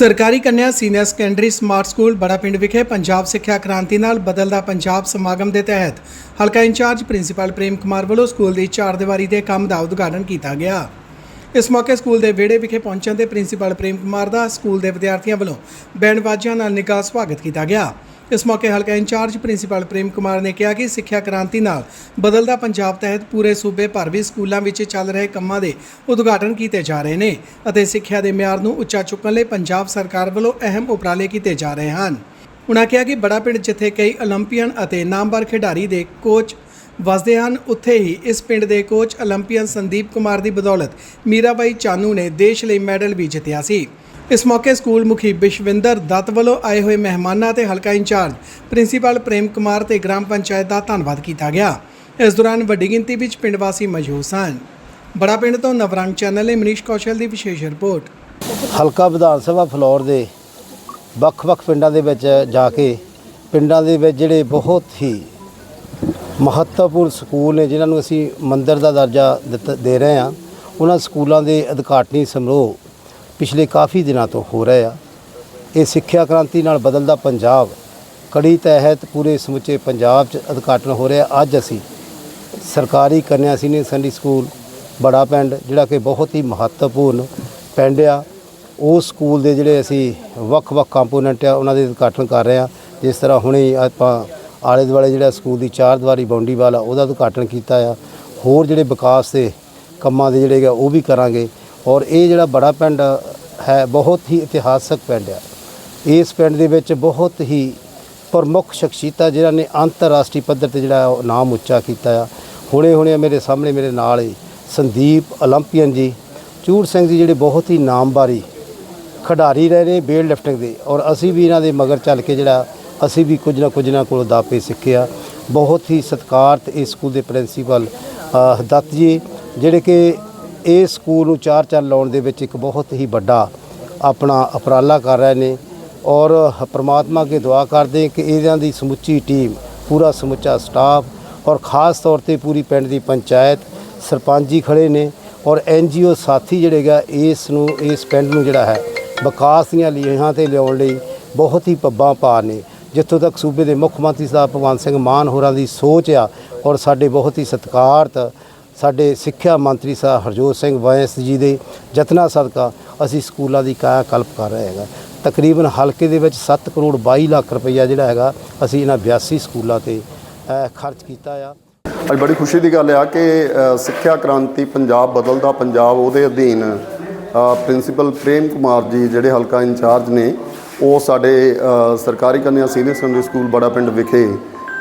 ਸਰਕਾਰੀ ਕੰਨਿਆ senior secondary smart school ਬੜਾ ਪਿੰਡ ਵਿਖੇ ਪੰਜਾਬ ਸਿੱਖਿਆ ਕ੍ਰਾਂਤੀ ਨਾਲ ਬਦਲਦਾ ਪੰਜਾਬ ਸਮਾਗਮ ਦੇ ਤਹਿਤ ਹਲਕਾ ਇੰਚਾਰਜ ਪ੍ਰਿੰਸੀਪਲ ਪ੍ਰੇਮ ਕੁਮਾਰ ਵੱਲੋਂ ਸਕੂਲ ਦੀ ਚਾਰ ਦੀਵਾਰੀ ਦੇ ਕੰਮ ਦਾ ਉਦਘਾਟਨ ਕੀਤਾ ਗਿਆ। ਇਸ ਮੌਕੇ ਸਕੂਲ ਦੇ ਵਿਹੜੇ ਵਿਖੇ ਪਹੁੰਚਣ ਤੇ ਪ੍ਰਿੰਸੀਪਲ ਪ੍ਰੇਮ ਕੁਮਾਰ ਦਾ ਸਕੂਲ ਦੇ ਵਿਦਿਆਰਥੀਆਂ ਵੱਲੋਂ ਬੈਂਡ ਬਾਜਿਆਂ ਨਾਲ ਨਿੱਘਾ ਸਵਾਗਤ ਕੀਤਾ ਗਿਆ। ਇਸ ਮੌਕੇ ਹਲਕਾ ਇੰਚਾਰਜ ਪ੍ਰਿੰਸੀਪਲ ਪ੍ਰੇਮ ਕੁਮਾਰ ਨੇ ਕਿਹਾ ਕਿ ਸਿੱਖਿਆ ਕ੍ਰਾਂਤੀ ਨਾਲ ਬਦਲਦਾ ਪੰਜਾਬ ਤਹਿਤ ਪੂਰੇ ਸੂਬੇ ਭਰ ਵਿੱਚ ਸਕੂਲਾਂ ਵਿੱਚ ਚੱਲ ਰਹੇ ਕੰਮਾਂ ਦੇ ਉਦਘਾਟਨ ਕੀਤੇ ਜਾ ਰਹੇ ਨੇ ਅਤੇ ਸਿੱਖਿਆ ਦੇ ਮਿਆਰ ਨੂੰ ਉੱਚਾ ਚੁੱਕਣ ਲਈ ਪੰਜਾਬ ਸਰਕਾਰ ਵੱਲੋਂ ਅਹਿਮ ਉਪਰਾਲੇ ਕੀਤੇ ਜਾ ਰਹੇ ਹਨ। ਉਨ੍ਹਾਂ ਕਿਹਾ ਕਿ ਬੜਾ ਪਿੰਡ ਜਿੱਥੇ ਕਈ 올림픽ੀਅਨ ਅਤੇ ਨਾਮਵਰ ਖਿਡਾਰੀ ਦੇ ਕੋਚ ਵਸਦੇ ਹਨ, ਉੱਥੇ ਹੀ ਇਸ ਪਿੰਡ ਦੇ ਕੋਚ 올림픽ੀਅਨ ਸੰਦੀਪ ਕੁਮਾਰ ਦੀ ਬਦੌਲਤ ਮੀਰਾਬਾਈ ਚਾਨੂ ਨੇ ਦੇਸ਼ ਲਈ ਮੈਡਲ ਵੀ ਜਿੱਤਿਆ ਸੀ। ਇਸ ਮੌਕੇ ਸਕੂਲ ਮੁਖੀ ਵਿਸ਼ਵਿੰਦਰ ਦੱਤ ਵੱਲੋਂ ਆਏ ਹੋਏ ਮਹਿਮਾਨਾਂ ਤੇ ਹਲਕਾ ਇੰਚਾਰਜ ਪ੍ਰਿੰਸੀਪਲ ਪ੍ਰੇਮ ਕੁਮਾਰ ਤੇ ਗ੍ਰਾਮ ਪੰਚਾਇਤ ਦਾ ਧੰਨਵਾਦ ਕੀਤਾ ਗਿਆ। ਇਸ ਦੌਰਾਨ ਵੱਡੀ ਗਿਣਤੀ ਵਿੱਚ ਪਿੰਡ ਵਾਸੀ ਮੌਜੂਦ ਸਨ। ਬੜਾ ਪਿੰਡ ਤੋਂ ਨਵਰੰਗ ਚੈਨਲ ਲਈ ਮਨੀਸ਼ ਕੌਸ਼ਲ ਦੀ ਵਿਸ਼ੇਸ਼ ਰਿਪੋਰਟ। ਹਲਕਾ ਵਿਧਾਨ ਸਭਾ ਫਲੋਰ ਦੇ ਵੱਖ-ਵੱਖ ਪਿੰਡਾਂ ਦੇ ਵਿੱਚ ਜਾ ਕੇ ਪਿੰਡਾਂ ਦੇ ਵਿੱਚ ਜਿਹੜੇ ਬਹੁਤ ਹੀ ਮਹੱਤਵਪੂਰਨ ਸਕੂਲ ਨੇ, ਜਿਨ੍ਹਾਂ ਨੂੰ ਅਸੀਂ ਮੰਦਰ ਦਾ ਦਰਜਾ ਦਿੱਤਾ- ਦੇ ਰਹੇ ਹਾਂ, ਉਹਨਾਂ ਸਕੂਲਾਂ ਦੇ ਉਦਘਾਟਨੀ ਸਮਾਰੋਹ ਪਿਛਲੇ ਕਾਫੀ ਦਿਨਾਂ ਤੋਂ ਹੋ ਰਹੇ ਆ। ਇਹ ਸਿੱਖਿਆ ਕ੍ਰਾਂਤੀ ਨਾਲ ਬਦਲਦਾ ਪੰਜਾਬ ਕੜੀ ਤਹਿਤ ਪੂਰੇ ਸਮੁੱਚੇ ਪੰਜਾਬ 'ਚ ਉਦਘਾਟਨ ਹੋ ਰਿਹਾ। ਅੱਜ ਅਸੀਂ ਸਰਕਾਰੀ ਕੰਨਿਆ ਸੀਨੀਅਰ ਸੈਕੰਡਰੀ ਸਕੂਲ ਬੜਾ ਪਿੰਡ, ਜਿਹੜਾ ਕਿ ਬਹੁਤ ਹੀ ਮਹੱਤਵਪੂਰਨ ਪਿੰਡ ਆ। ਉਸ ਸਕੂਲ ਦੇ ਜਿਹੜੇ ਅਸੀਂ ਵੱਖ-ਵੱਖ ਕੰਪੋਨੈਂਟ ਆ, ਉਹਨਾਂ ਦੇ ਉਦਘਾਟਨ ਕਰ ਰਹੇ ਆ। ਜਿਸ ਤਰ੍ਹਾਂ ਹੁਣੇ ਆਪਾਂ ਆਲੇ ਦੁਆਲੇ ਜਿਹੜਾ ਸਕੂਲ ਦੀ ਚਾਰ ਦੀਵਾਰੀ ਬਾਉਂਡਰੀ ਵਾਲਾ, ਉਹਦਾ ਉਦਘਾਟਨ ਕੀਤਾ ਆ। ਹੋਰ ਜਿਹੜੇ ਵਿਕਾਸ ਦੇ ਕੰਮਾਂ ਦੇ ਜਿਹੜੇ ਆ, ਉਹ ਵੀ ਕਰਾਂਗੇ। ਔਰ ਇਹ ਜਿਹੜਾ ਬੜਾ ਪਿੰਡ ਹੈ, ਬਹੁਤ ਹੀ ਇਤਿਹਾਸਕ ਪਿੰਡ ਆ। ਇਸ ਪਿੰਡ ਦੇ ਵਿੱਚ ਬਹੁਤ ਹੀ ਪ੍ਰਮੁੱਖ ਸ਼ਖਸੀਅਤਾਂ ਜਿਨ੍ਹਾਂ ਨੇ ਅੰਤਰਰਾਸ਼ਟਰੀ ਪੱਧਰ ਤੇ ਜਿਹੜਾ ਨਾਮ ਉੱਚਾ ਕੀਤਾ ਆ। ਹੁਣੇ ਹੁਣੇ ਮੇਰੇ ਸਾਹਮਣੇ ਮੇਰੇ ਨਾਲ ਹੀ ਸੰਦੀਪ 올림픽ਨ ਜੀ ਚੂੜ ਸਿੰਘ ਜੀ ਜਿਹੜੇ ਬਹੁਤ ਹੀ ਨਾਮਵਾਰੀ ਖਿਡਾਰੀ ਰਹੇ ਨੇ ਵੇਟ ਲਿਫਟਿੰਗ ਦੇ। ਔਰ ਅਸੀਂ ਵੀ ਇਹਨਾਂ ਦੇ ਮਗਰ ਚੱਲ ਕੇ ਜਿਹੜਾ ਅਸੀਂ ਵੀ ਕੁਝ ਨਾ ਕੁਝ ਨਾ ਕੋਲੋਂ ਦਾਪੇ ਸਿੱਖਿਆ ਬਹੁਤ ਹੀ ਸਤਿਕਾਰਤ ਇਸ ਸਕੂਲ ਦੇ ਪ੍ਰਿੰਸੀਪਲ ਦੱਤ ਜੀ, ਜਿਹੜੇ ਕਿ ਇਹ ਸਕੂਲ ਨੂੰ ਚਾਰ ਚੰਨ ਲਾਉਣ ਦੇ ਵਿੱਚ ਇੱਕ ਬਹੁਤ ਹੀ ਵੱਡਾ ਆਪਣਾ ਉਪਰਾਲਾ ਕਰ ਰਹੇ ਨੇ ਔਰ ਪ੍ਰਮਾਤਮਾ ਅੱਗੇ ਦੁਆ ਕਰਦੇ ਕਿ ਇਹਨਾਂ ਦੀ ਸਮੁੱਚੀ ਟੀਮ, ਪੂਰਾ ਸਮੁੱਚਾ ਸਟਾਫ ਔਰ ਖਾਸ ਤੌਰ ਤੇ ਪੂਰੀ ਪਿੰਡ ਦੀ ਪੰਚਾਇਤ ਸਰਪੰਚ ਜੀ ਖੜੇ ਨੇ ਔਰ ਐਨਜੀਓ ਸਾਥੀ ਜਿਹੜੇ ਗਾ ਇਸ ਨੂੰ, ਇਸ ਪਿੰਡ ਨੂੰ ਜਿਹੜਾ ਹੈ, ਵਿਕਾਸ ਦੀਆਂ ਲੀਹਾਂ ਤੇ ਲਿਆਉਣ ਲਈ ਬਹੁਤ ਹੀ ਪੱਬਾਂ ਪਾ ਨੇ। ਜਿੱਥੋਂ ਤੱਕ ਸੂਬੇ ਦੇ ਮੁੱਖ ਮੰਤਰੀ ਸਾਹਿਬ ਭਗਵੰਤ ਸਿੰਘ ਮਾਨ ਹੋਰਾਂ ਦੀ ਸੋਚ ਆ ਔਰ ਸਾਡੇ ਬਹੁਤ ਹੀ ਸਤਿਕਾਰਤ ਸਾਡੇ ਸਿੱਖਿਆ ਮੰਤਰੀ ਸਾਹਿਬ ਹਰਜੋਤ ਸਿੰਘ ਵੈਸ ਜੀ ਦੇ ਯਤਨਾਂ ਸਦਕਾ ਅਸੀਂ ਸਕੂਲਾਂ ਦੀ ਕਾਇਆ ਕਲਪ ਕਰ ਰਹੇ ਹੈਗਾ। ਤਕਰੀਬਨ ਹਲਕੇ ਦੇ ਵਿੱਚ 7 ਕਰੋੜ 22 ਲੱਖ ਰੁਪਈਆ ਜਿਹੜਾ ਹੈਗਾ, ਅਸੀਂ ਇਹਨਾਂ 82 ਸਕੂਲਾਂ ਤੇ ਖਰਚ ਕੀਤਾ ਆ। ਅੱਜ ਬੜੀ ਖੁਸ਼ੀ ਦੀ ਗੱਲ ਆ ਕਿ ਸਿੱਖਿਆ ਕ੍ਰਾਂਤੀ ਪੰਜਾਬ ਬਦਲਦਾ ਪੰਜਾਬ ਉਹਦੇ ਅਧੀਨ ਪ੍ਰਿੰਸੀਪਲ ਪ੍ਰੇਮ ਕੁਮਾਰ ਜੀ ਜਿਹੜੇ ਹਲਕਾ ਇੰਚਾਰਜ ਨੇ, ਉਹ ਸਾਡੇ ਸਰਕਾਰੀ ਕੰਨਿਆ ਸੀਨੀਅਰ ਸੈਕੰਡਰੀ ਸਕੂਲ ਬੜਾ ਪਿੰਡ ਵਿਖੇ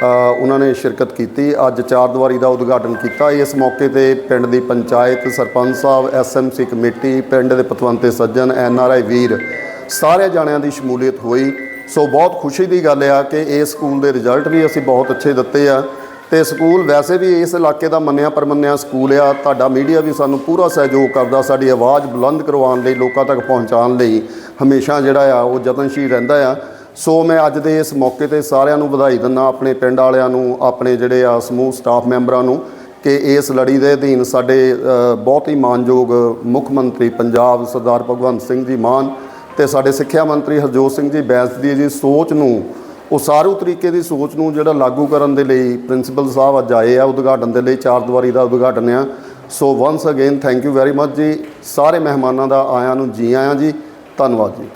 ਉਹਨਾਂ ਨੇ ਸ਼ਿਰਕਤ ਕੀਤੀ। ਅੱਜ ਚਾਰ ਦੀਵਾਰੀ ਦਾ ਉਦਘਾਟਨ ਕੀਤਾ। ਇਸ ਮੌਕੇ ਤੇ ਪਿੰਡ ਦੀ ਪੰਚਾਇਤ ਸਰਪੰਚ ਸਾਹਿਬ ਐਸਐਮਸੀ ਕਮੇਟੀ, ਪਿੰਡ ਦੇ ਪਤਵੰਤੇ ਸੱਜਣ ਐਨਆਰਆਈ ਵੀਰ ਸਾਰੇ ਜਾਣਿਆਂ ਦੀ ਸ਼ਮੂਲੀਅਤ ਹੋਈ। ਸੋ ਬਹੁਤ ਖੁਸ਼ੀ ਦੀ ਗੱਲ ਆ ਕਿ ਇਸ ਸਕੂਲ ਦੇ ਰਿਜ਼ਲਟ ਵੀ ਅਸੀਂ ਬਹੁਤ ਅੱਛੇ ਦਿੱਤੇ ਆ। ਤੇ ਸਕੂਲ ਵੈਸੇ ਵੀ ਇਸ ਇਲਾਕੇ ਦਾ ਮੰਨਿਆ ਪਰਮੰਨਿਆ ਸਕੂਲ ਆ। ਤੁਹਾਡਾ ਮੀਡੀਆ ਵੀ ਸਾਨੂੰ ਪੂਰਾ ਸਹਿਯੋਗ ਕਰਦਾ, ਸਾਡੀ ਆਵਾਜ਼ ਬੁਲੰਦ ਕਰਵਾਉਣ ਲਈ, ਲੋਕਾਂ ਤੱਕ ਪਹੁੰਚਾਉਣ ਲਈ ਹਮੇਸ਼ਾ ਜਿਹੜਾ ਆ, ਉਹ ਯਤਨਸ਼ੀਲ ਰਹਿੰਦਾ ਆ। ਸੋ ਮੈਂ ਅੱਜ ਦੇ ਇਸ ਮੌਕੇ ਤੇ ਸਾਰਿਆਂ ਨੂੰ ਵਧਾਈ ਦਿੰਦਾ, ਆਪਣੇ ਪਿੰਡ ਵਾਲਿਆਂ ਨੂੰ, ਆਪਣੇ ਜਿਹੜੇ ਆ ਸਮੂਹ ਸਟਾਫ ਮੈਂਬਰਾਂ ਨੂੰ ਕਿ ਇਸ ਲੜੀ ਦੇ ਅਧੀਨ ਸਾਡੇ ਬਹੁਤ ਹੀ ਮਾਨਯੋਗ ਮੁੱਖ ਮੰਤਰੀ ਪੰਜਾਬ ਸਰਦਾਰ ਭਗਵੰਤ ਸਿੰਘ ਜੀ ਮਾਨ ਤੇ ਸਾਡੇ ਸਿੱਖਿਆ ਮੰਤਰੀ ਹਰਜੋਤ ਸਿੰਘ ਜੀ ਬੈਂਸ ਦੀ ਜੀ ਸੋਚ ਨੂੰ, ਉਸਾਰੂ ਤਰੀਕੇ ਦੀ ਸੋਚ ਨੂੰ ਜਿਹੜਾ ਲਾਗੂ ਕਰਨ ਦੇ ਲਈ ਪ੍ਰਿੰਸੀਪਲ ਸਾਹਿਬ ਅੱਜ ਆਏ ਆ, ਉਦਘਾਟਨ ਦੇ ਲਈ ਚਾਰ ਦੀਵਾਰੀ ਦਾ ਉਦਘਾਟਨ ਆ। So once again thank you very much ਜੀ। ਸਾਰੇ ਮਹਿਮਾਨਾਂ ਦਾ ਆਇਆਂ ਨੂੰ ਜੀ ਆਇਆਂ ਜੀ। ਧੰਨਵਾਦ ਜੀ।